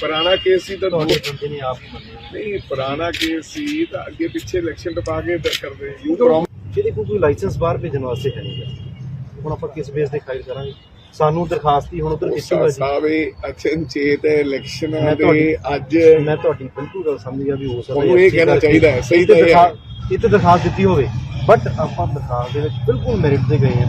ਪੁਰਾਣਾ ਕੇਸ ਸੀ ਤਾਂ ਤੁਹਾਡੇ ਬੰਦੇ ਨੇ ਆਪ ਹੀ ਮੰਨਿਆ ਨਹੀਂ ਪੁਰਾਣਾ ਕੇਸ ਸੀ ਤਾਂ ਅੱਗੇ ਪਿੱਛੇ ਇਲੈਕਸ਼ਨ ਟਪਾ ਕੇ ਦ- ਕਰਦੇ ਜਿਹਦੇ ਕੋਲ ਕੋਈ ਲਾਇਸੈਂਸ ਬਾਹਰ ਭੇਜਣ ਵਾਸਤੇ ਹੈ ਨਹੀਂ ਗਾ। ਹੁਣ ਆਪਾਂ ਕਿਸ ਬੇਸ ਤੇ ਫਾਈਲ ਕਰਾਂਗੇ? ਸਾਨੂੰ ਦਰਖਾਸਤ ਹੀ ਹੁਣ ਉਧਰ ਕਿੱਥੋਂ ਜੀ ਸਾਵੇ ਅਚਨਚੇਤ ਇਲੈਕਸ਼ਨਾਂ ਮੈਂ ਦੇ ਤੁਹਾਡੀ- ਅੱਜ ਮੈਂ ਤੁਹਾਡੀ ਬਿਲਕੁਲ ਗੱਲ ਸਮਝ ਗਿਆ ਵੀ ਹੋ ਸਕਦਾ ਉਹਨੂੰ ਇਹ ਕਹਿਣਾ ਚਾਹੀਦਾ ਹੈ, ਸਹੀ ਤੇ ਇਹ ਹੈ। ਦਰਖਾਸਤ- ਦਿੱਤੀ ਹੋਵੇ। ਬਟ ਆਪਾਂ ਦਰਖਾਸਤ ਦੇ ਵਿੱਚ ਬਿਲਕੁਲ ਮੈਰਿਟ ਤੇ ਗਏ ਆ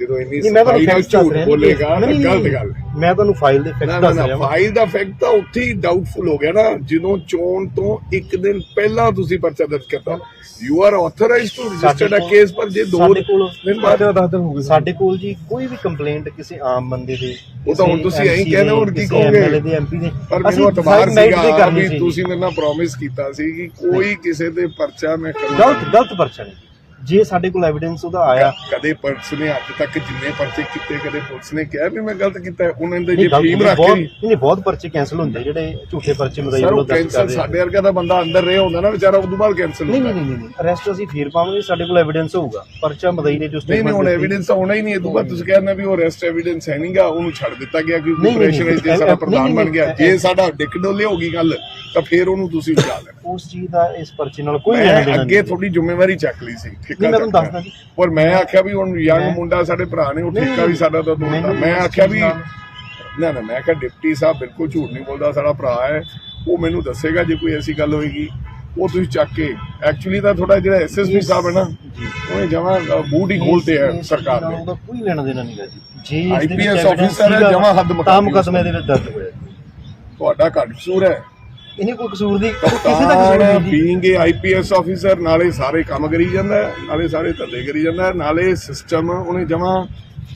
ਜਦੋਂ ਇੰਨੀ ਨਹੀਂ ਮੈਂ ਤੁਹਾਨੂੰ ਸਫ਼ਾਈ ਨਾਲ ਫੈਕਟ ਦੱਸ ਝੂਠ ਰਿਹਾ ਬੋਲੇਗਾ ਤਾਂ ਨਹੀਂ, ਨਹੀਂ, ਗਲਤ ਨਹੀਂ, ਗੱਲ ਹੈ। ਮੈਂ ਤੁਹਾਨੂੰ ਫਾਈਲ ਦੇ ਨਾ ਫੈਕਟ ਨਾ ਦੱਸ ਨਾ ਰਿਹਾ ਵਾਂ। ਫਾਈਲ ਦਾ ਫੈਕਟ ਤਾਂ ਉੱਥੇ ਹੀ ਡਾਊਟਫੁਲ ਹੋ ਗਿਆ ਨਾ ਜਦੋਂ ਚੋਣ ਤੋਂ ਇੱਕ ਦਿਨ ਪਹਿਲਾਂ ਤੁਸੀਂ ਪਰਚਾ ਦਰਜ ਕਰਤਾ you are authorised to register a ਕੋਲ- ਕੇਸ ਪਰ ਜੇ ਦੋ ਸਾਡੇ ਕੋਲ ਦਿਨ ਬਾਅਦ ਦਸ ਦਿਨ ਹੋ ਗਏ ਸਾਡੇ ਕੋਲ ਜੀ ਕੋਈ ਵੀ ਕੰਪਲੇਂਟ ਕਿਸੇ ਆਮ ਬੰਦੇ ਦੇ ਉਹ ਤਾਂ ਹੁਣ ਤੁਸੀਂ ਇਹੀ ਕਹਿੰਦੇ ਹੋ, ਹੋਰ ਕੀ ਕਹੋਗੇ? ਐਮਐਲਏ ਦੇ ਐਮਪੀ ਦੇ। ਪਰ ਅਸੀਂ ਮੈਨੂੰ ਅਤਬਾਰ decide night ਤੇ ਸੀਗਾ ਕਰਨੀ ਵੀ ਸੀ। ਤੁਸੀਂ ਮੇਰੇ ਨਾਲ ਪ੍ਰੋਮਿਸ ਕੀਤਾ ਸੀ ਕਿ ਕੋਈ ਕਿਸੇ ਤੇ ਪਰਚਾ ਮੈਂ ਕਰੂੰਗਾ ਗਲਤ ਗਲਤ ਪਰਚਾ ਨਹੀਂ। ਜੇ ਸਾਡੇ ਕੋਲ ਐਵੀਡੈਂਸ ਉਹਦਾ ਆਇਆ। ਕਦੇ ਪੁਲਿਸ ਨੇ ਅੱਜ ਤੱਕ ਜਿੰਨੇ ਪਰਚੇ ਕੀਤੇ ਕਦੇ ਪੁਲਿਸ ਨੇ ਕਿਹਾ ਵੀ ਮੈਂ ਗਲਤ ਕੀਤਾ। ਉਹਨਾਂ ਦੇ ਜੇ ਨਹੀਂ, ਰੱਖ। ਕੇ ਨਹੀਂ ਬਹੁਤ ਪਰਚੇ ਕੈਨਸਲ ਹੁੰਦੇ ਜਿਹੜੇ ਝੂਠੇ ਪਰਚੇ ਮਦਾਈ ਵੱਲੋਂ ਕਰਦੇ ਆ। ਸਾਡੇ ਵਰਗਾ ਦਾ ਬੰਦਾ ਅੰਦਰ ਰਿਹਾ ਹੁੰਦਾ ਨਾ ਵਿਚਾਰਾ ਉਦੋਂ ਬਾਅਦ ਕੈਂਸਲ ਨਹੀਂ ਨਹੀਂ ਨਹੀਂ ਅਰੈਸਟ ਅਸੀਂ ਫੇਰ ਪਾਵਾਂਗੇ ਸਾਡੇ ਕੋਲ ਐਵੀਡੈਂਸ ਹੋਊਗਾ। ਪਰਚਾ ਮਦਈ ਨੇ ਜੋ ਨਹੀਂ ਨਹੀਂ ਹੁਣ ਐਵੀਡੈਂਸ ਹੋਣਾ ਹੀ ਨਹੀਂ ਇਹ ਤੋਂ ਬਾਅਦ ਤੁਸੀਂ ਕਹਿੰਦੇ ਵੀ ਉਹ ਅਰੈਸਟ ਐਵੀਡੈਂਸ ਹੈ ਨਹੀਂਗਾ ਉਹਨੂੰ ਛੱਡ ਦਿੱਤਾ ਗਿਆ ਕਿ ਨਹੀਂ, ਨਹੀਂ, ਆਪਰੇਸ਼ਨ ਨਹੀਂ, ਜੇ ਸਾਡਾ ਪ੍ਰਧਾਨ ਬਣ ਗਿਆ ਜੇ ਸਾਡਾ ਡਿੱਕ ਡੋਲੇ ਹੋ ਗਈ ਗੱਲ ਤਾਂ ਫੇਰ ਉਹਨੂੰ ਤੁਸੀਂ ਉਠਾ ਲੈਣਾ। ਉਸ ਚੀਜ਼ ਦਾ ਇਸ ਪਰਚੇ ਨਾਲ ਕੋਈ ਲੈਣਾ ਮੈਂ ਦੇਣਾ ਅੱਗੇ ਤੁਹਾਡੀ ਜ਼ਿੰਮੇਵਾਰੀ ਚੱਕ ਲਈ ਸੀ ਠੇਕਾ ਨਹੀਂ, ਮੈਂ ਤੁਹਾਨੂੰ। ਦੱਸਦਾ ਜੀ। ਔਰ ਮੈਂ ਆਖਿਆ ਵੀ ਹੁਣ ਯੰਗ ਮੈਂ- ਮੁੰਡਾ ਸਾਡੇ ਭਰਾ ਨੇ ਉਹ ਨਹੀਂ, ਠੇਕਾ ਵੀ ਸਾਡਾ ਤਾਂ ਦੋਸਤ ਮੈਨੂੰ ਮੈਂ ਇਸ ਆਖਿਆ ਚੀਜ਼ ਵੀ ਨਾਲ- ਨਾ ਨਾ ਮੈਂ ਕਿਹਾ ਡਿਪਟੀ ਸਾਹਿਬ ਬਿਲਕੁਲ ਝੂਠ ਨਹੀਂ ਬੋਲਦਾ ਸਾਡਾ ਭਰਾ ਹੈ ਉਹ ਮੈਨੂੰ ਦੱਸੇਗਾ ਜੇ ਕੋਈ ਐਸੀ ਗੱਲ ਹੋਏਗੀ। ਉਹ ਤੁਸੀਂ ਚੱਕ ਕੇ ਐਕਚੁਅਲੀ ਤਾਂ ਤੁਹਾਡਾ ਜਿਹੜਾ ਐਸਐਸਪੀ ਸਾਹਿਬ ਹੈ ਨਾ ਜੀ। ਉਹਨੇ ਜਮਾ ਬੂਟ ਹੀ ਖੋਲਤੇ ਹੈ ਇਸ ਸਰਕਾਰ ਨਾਲ ਨੇ। ਉਹਦਾ ਕੋਈ ਲੈਣਾ ਦੇਣਾ ਨਹੀਂਗਾ ਜੀ। ਜੇ ਇਸ ਦੇ ਵਿੱਚ IPS evidence officer ਹੈ, ਸੀਗਾ, ਜਮਾਂ ਹੱਦ ਮੁਕਾ ਤਾਂ ਦਿੱਤੀ ਮੁਕਦਮੇ ਦੇ ਵਿੱਚ ਦਰਜ ਹੋਇਆ। ਜੀ। ਤੁਹਾਡਾ ਘੱਟ ਕਸੂਰ ਹੈ। ਇਹਨੇ ਕੋਈ ਕਸੂਰ ਦੀ ਕਿਸੇ ਦਾ ਕਸੂਰ ਨਹੀਂ ਜੀ। ਬੀਇੰਗ ਏ ਆਈਪੀਐਸ ਆਫੀਸਰ ਨਾਲੇ ਸਾਰੇ ਕੰਮ ਕਰੀ ਜਾਂਦਾ ਹੈ, ਨਾਲੇ ਸਾਰੇ ਧੰਦੇ ਕਰੀ ਜਾਂਦਾ ਹੈ, ਨਾਲੇ ਸਿਸਟਮ ਉਹਨੇ ਜਮਾ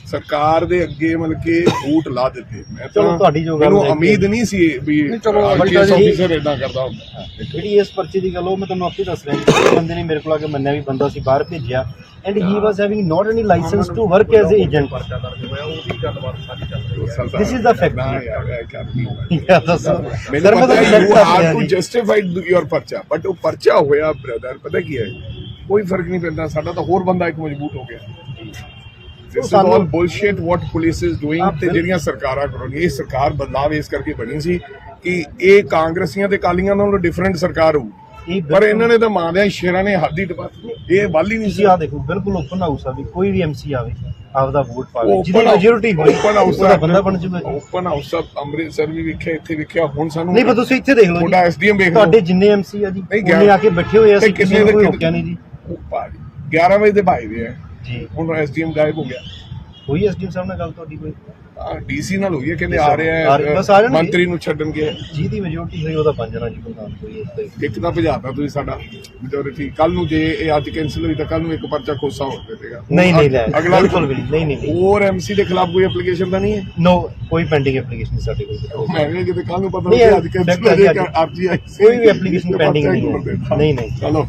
ਸਰਕਾਰ ਦੇ ਅੱਗੇ ਮਤਲਬ ਕਿ ਬੂਟ ਲਾ ਦਿੱਤੇ। ਮੈਂ ਚਲੋ, ਤੁਹਾਡੀ ਜੋ ਗੱਲ ਮੈਨੂੰ ਉਮੀਦ ਨਹੀਂ ਸੀ ਵੀ ਚਲੋ, ਆਈਪੀਐਸ ਜੀ- ਆਫੀਸਰ ਇਦਾਂ ਕਰਦਾ ਹੁੰਦਾ। ਜਿਹੜੀ ਇਸ ਪਰਚੇ ਦੀ ਗੱਲ ਉਹ ਮੈਂ ਤੁਹਾਨੂੰ ਆਪੇ ਦੱਸ ਰਿਹਾ ਜੀ। ਬੰਦੇ ਨੇ ਮੇਰੇ ਕੋਲ ਆ ਕੇ ਮੰਨਿਆ ਵੀ ਬੰਦਾ ਸੀ ਬਾਹਰ ਭੇਜਿਆ। And he was having not any licence to work as a agent This is the fact. ਦੱਸੋ ਸਰ ਮੈਂ ਤੁਹਾਨੂੰ ਰਿਹਾ ਟੂ ਜੀ ਜਸਟੀਫਾਈਡ ਯੂਰ ਪਰਚਾ ਬਟ ਉਹ ਪਰਚਾ ਹੋਇਆ ਬ੍ਰਦਰ ਪਤਾ ਕੀ ਹੈ ਕੋਈ ਫ਼ਰਕ ਨਹੀਂ ਪੈਂਦਾ ਸਾਡਾ ਤਾਂ ਹੋਰ ਬੰਦਾ ਇੱਕ ਮਜ਼ਬੂਤ ਹੋ ਗਿਆ this is all bullshit what police is doing ਤੇ ਜਿਹੜੀਆਂ ਸਰਕਾਰਾਂ ਕਰਨਗੀਆਂ ਇਹ ਸਰਕਾਰ ਬਦਲਾਵ ਇਸ ਕਰਕੇ ਬਣੀ ਸੀ ਕਿ ਇਹ ਕਾਂਗਰਸੀਆਂ ਤੇ ਕਾਲੀਆਂ ਨਾਲੋਂ ਡਿਫਰੈਂਟ ਸਰਕਾਰ ਹੋਊ ਪਰ ਇਹਨਾਂ ਨੇ ਤਾਂ ਮਾਂ ਸ਼ੇਰਾਂ ਨੇ ਹੱਦ ਹੀ। ਇਹ ਵੱਲ ਹੀ ਨਹੀਂ ਸੀ। ਆ ਦੇਖੋ ਬਿਲਕੁਲ ਓਪਨ ਹਾਊਸ ਆ ਵੀ ਕੋਈ ਵੀ ਐਮਸੀ ਆਵੇ ਆਪਦਾ ਵੋਟ ਪਾਵੇ ਜਿਹਦੀ ਮੈਜੋਰਿਟੀ ਹੋਈ open house ਉਹਦਾ ਬੰਦਾ ਬਣ ਜੂਗਾ ਓਪਨ ਹਾਊਸ ਆਫ ਅੰਮ੍ਰਿਤਸਰ ਵੀ ਵਿਖਿਆ ਇੱਥੇ ਵਿਖਿਆ ਹੁਣ ਸਾਨੂੰ ਨਹੀਂ ਪਰ ਤੁਸੀਂ ਇੱਥੇ ਦੇਖ ਲਓ ਤੁਹਾਡਾ ਐਸਡੀਐਮ ਵੇਖ ਲਓ। ਤੁਹਾਡੇ ਜਿੰਨੇ ਐਮਸੀ ਆ ਜੀ ਉਹਨੇ ਆ ਕੇ ਬੈਠੇ ਹੋਏ ਆ ਅਸੀਂ ਕਿਸੇ ਨੂੰ ਕੋਈ ਦੇ- ਰੋਕਿਆ ਨਹੀਂ ਜੀ। ਉਹ ਭਾਜੀ 11 ਵਜੇ ਦੇ ਭਾਈ ਦੇ ਆ। ਜੀ। ਹੁਣ ਐਸਡੀਐਮ ਗਾਇਬ ਹੋ ਗਿਆ। ਹੋਈ ਐਸਡੀਐਮ ਸਾਹਿਬ ਨਾਲ ਗੱਲ ਤੁਹਾਡੀ ਕੋਈ? ਡੀਸੀ ਨਾਲ ਹੋਈ ਹੈ ਕਹਿੰਦੇ ਆ ਆ ਰਿਹਾ ਰਿਹਾ- ਹੈ ਬਸ ਆ ਜਾਣਗੇ। ਮੰਤਰੀ ਨੂੰ ਛੱਡਣ ਗਿਆ। ਜਿਹਦੀ ਮੈਜੋਰਿਟੀ ਹੋਈ ਉਹਦਾ ਬਣ ਜਾਣਾ ਜੀ ਪ੍ਰਧਾਨ ਕੋਈ ਇਸ ਤੇ। ਇੱਕ ਤਾਂ ਭਜਾਤਾ ਤੁਸੀਂ ਸਾਡਾ ਮੈਜੋਰਿਟੀ ਕੱਲ ਨੂੰ ਜੇ ਇਹ ਅੱਜ ਕੈਨਸਲ ਹੋਈ ਤਾਂ ਕੱਲ ਨੂੰ ਇੱਕ ਪਰਚਾ ਖੋਸਾ ਹੋ ਜਾਵੇਗਾ ਨਹੀਂ ਨਹੀਂ ਲੈ ਅਗਲਾ ਬਿਲਕੁਲ ਵੀ ਨਹੀਂ ਨਹੀਂ ਨਹੀਂ, ਨਹੀਂ। ਹੋਰ ਐਮਸੀ ਦੇ ਖਿਲਾਫ ਕੋਈ ਐਪਲੀਕੇਸ਼ਨ ਤਾਂ ਨਹੀਂ ਹੈ? ਨੋ ਕੋਈ ਪੈਂਡਿੰਗ ਐਪਲੀਕੇਸ਼ਨ ਸਾਡੇ ਕੋਲ ਮੈਂ ਕਿਹਾ ਕਿਤੇ ਕੱਲ ਨੂੰ ਪਤਾ ਨਹੀਂ, ਨਹੀਂ ਅੱਜ ਕੈਨਸਲ ਹੋ ਜਾਏਗਾ. ਅਰਜੀ ਆਈ ਸੀ। ਕੋਈ ਵੀ application pending ਪਰਚਾ ਹੀ ਨਹੀਂ ਹੈ। ਕਰ ਦੇਣਾ। ਨਹੀਂ, ਨਹੀਂ। ਚਲੋ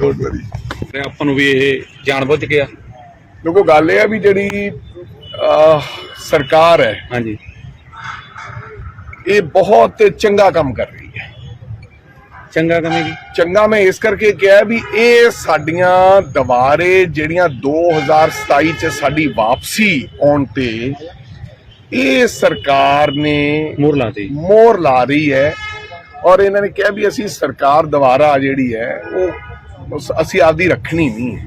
ਡੋਂਟ ਵਰੀ ਤੇ ਆਪਾਂ ਨੂੰ ਵੀ ਇਹ ਜਾਣਬੁੱਝ ਗਿਆ। ਦੇਖੋ ਗੱਲ ਇਹ ਆ ਵੀ ਜਿਹੜੀ ਸਰਕਾਰ ਹੈ ਹਾਂਜੀ। ਇਹ ਬਹੁਤ ਚੰਗਾ ਕੰਮ ਕਰ ਰਹੀ ਹੈ। ਚੰਗਾ ਕਮੇਗੀ ਚੰਗਾ ਮੈਂ ਇਸ ਕਰਕੇ ਕਿਹਾ ਵੀ ਇਹ ਸਾਡੀਆਂ ਦੁਬਾਰੇ ਜਿਹੜੀਆਂ 2027 ਚ ਸਾਡੀ ਵਾਪਸੀ ਆਉਣ ਤੇ ਇਹ ਸਰਕਾਰ ਨੇ ਮੂਰਲਾਂ ਤੇ ਮੋਹਰ ਲਾ ਰਹੀ ਹੈ ਔਰ ਇਹਨਾਂ ਨੇ ਕਿਹਾ ਵੀ ਅਸੀਂ ਸਰਕਾਰ ਦੁਬਾਰਾ ਜਿਹੜੀ ਹੈ ਉਹ ਅਸੀਂ ਆਪਦੀ ਰੱਖਣੀ ਨਹੀਂ ਹੈ।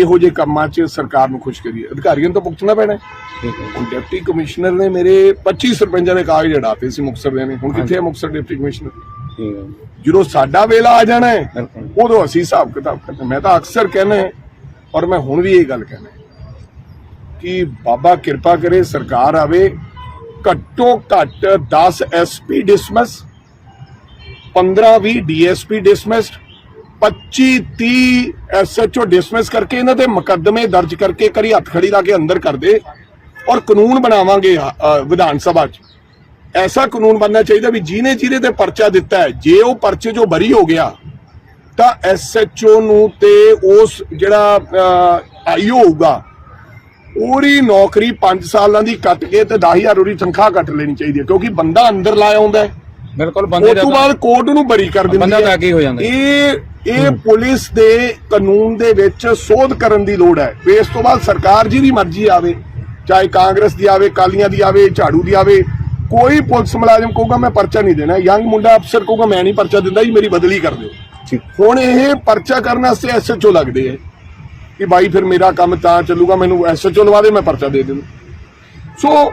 ਇਹੋ ਜਿਹੇ ਕੰਮਾਂ 'ਚ ਸਰਕਾਰ ਨੂੰ ਖੁਸ਼ ਕਰੀਏ। ਅਧਿਕਾਰੀਆਂ ਤਾਂ ਭੁਗਤਣਾ ਪੈਣਾ ਹੁਣ ਡਿਪਟੀ ਕਮਿਸ਼ਨਰ ਨੇ ਮੇਰੇ 25 ਸਰਪੰਚਾਂ ਦੇ ਕਾਗਜ਼ ਅੜਾਤੇ ਸੀ ਮੁਕਤਸਰ ਦੇ ਨੇ। ਹੁਣ ਕਿੱਥੇ ਹੈ ਮੁਕਤਸਰ ਡਿਪਟੀ ਕਮਿਸ਼ਨਰ? ਜਦੋਂ ਸਾਡਾ ਵੇਲਾ ਆ ਜਾਣਾ ਹੈ ਉਦੋਂ ਅਸੀਂ ਹਿਸਾਬ ਕਿਤਾਬ ਕਰਦੇ ਮੈਂ ਤਾਂ ਅਕਸਰ ਕਹਿੰਦਾ ਹੈ, ਔਰ ਮੈਂ ਹੁਣ ਵੀ ਇਹ ਗੱਲ ਕਹਿੰਦਾ ਕਿ ਬਾਬਾ ਕਿਰਪਾ ਕਰੇ ਸਰਕਾਰ ਆਵੇ ਘੱਟੋ ਘੱਟ 10 SP dismiss 15 20 DSP dismissed 25 30 SHO dismiss ਕਰਕੇ ਇਹਨਾਂ ਦੇ ਮੁਕੱਦਮੇ ਦਰਜ ਕਰਕੇ ਕਰੀ ਹੱਥ ਖੜੀ ਲਾ ਕੇ ਅੰਦਰ ਕਰ ਦੇ ਔਰ ਕਾਨੂੰਨ ਬਣਾਵਾਂਗੇ ਵਿਧਾਨ ਸਭਾ 'ਚ। ਐਸਾ ਕਾਨੂੰਨ ਬਣਨਾ ਚਾਹੀਦਾ ਵੀ ਜਿਹਨੇ ਜਿਹਦੇ ਤੇ ਪਰਚਾ ਦਿੱਤਾ ਹੈ ਜੇ ਉਹ ਪਰਚੇ 'ਚੋਂ ਬਰੀ ਹੋ ਗਿਆ ਤਾਂ ਐਸਐਚਓ ਨੂੰ ਤੇ ਉਸ ਜਿਹੜਾ ਆਈਓ ਹੋਊਗਾ ਉਹਦੀ ਨੌਕਰੀ 5 ਸਾਲਾਂ ਦੀ ਕੱਟ ਕੇ ਤੇ 10000 ਉਹਦੀ ਤਨਖਾਹ ਕੱਟ ਲੈਣੀ ਚਾਹੀਦੀ ਹੈ ਕਿਉਂਕਿ ਬੰਦਾ ਅੰਦਰ ਲਾਇਆ ਹੁੰਦਾ ਬਿਲਕੁਲ ਬੰਦੇ ਉਸ ਤੋਂ ਬਾਅਦ ਕੋਰਟ ਨੂੰ ਬਰੀ ਕਰ ਦਿੰਦੀ ਬੰਦਾ ਤਾਂ ਹੀ ਜਾਂਦਾ। ਇਹ ਇਹ ਪੁਲਿਸ ਦੇ ਕਾਨੂੰਨ ਦੇ ਵਿੱਚ ਸੋਧ ਕਰਨ ਦੀ ਲੋੜ ਹੈ। ਇਸ ਤੋਂ ਬਾਅਦ ਸਰਕਾਰ ਜਿਹਦੀ ਮਰਜ਼ੀ ਆਵੇ ਚਾਹੇ ਕਾਂਗਰਸ ਦੀ ਆਵੇ ਕਾਲੀਆਂ ਦੀ ਆਵੇ ਝਾੜੂ ਦੀ ਆਵੇ ਕੋਈ ਪੁਲਿਸ ਮੁਲਾਜ਼ਮ ਕਹੂਗਾ ਮੈਂ ਪਰਚਾ ਨਹੀਂ ਦੇਣਾ ਯੰਗ ਮੁੰਡਾ ਅਫਸਰ ਕਹੂਗਾ ਮੈਂ ਨਹੀਂ ਪਰਚਾ ਦਿੰਦਾ ਜੀ ਮੇਰੀ ਬਦਲੀ ਕਰ ਦਿਓ। ਹੁਣ ਇਹ ਪਰਚਾ ਕਰਨ ਵਾਸਤੇ ਐਸਐਚਓ ਲੱਗਦੇ ਆ ਕਿ ਬਾਈ ਫਿਰ ਮੇਰਾ ਕੰਮ ਤਾਂ ਚੱਲੂਗਾ ਮੈਨੂੰ ਐਸਐਚਓ ਲਵਾ ਦੇ ਮੈਂ ਪਰਚਾ ਦੇ ਦੇਣਾ ਸੋ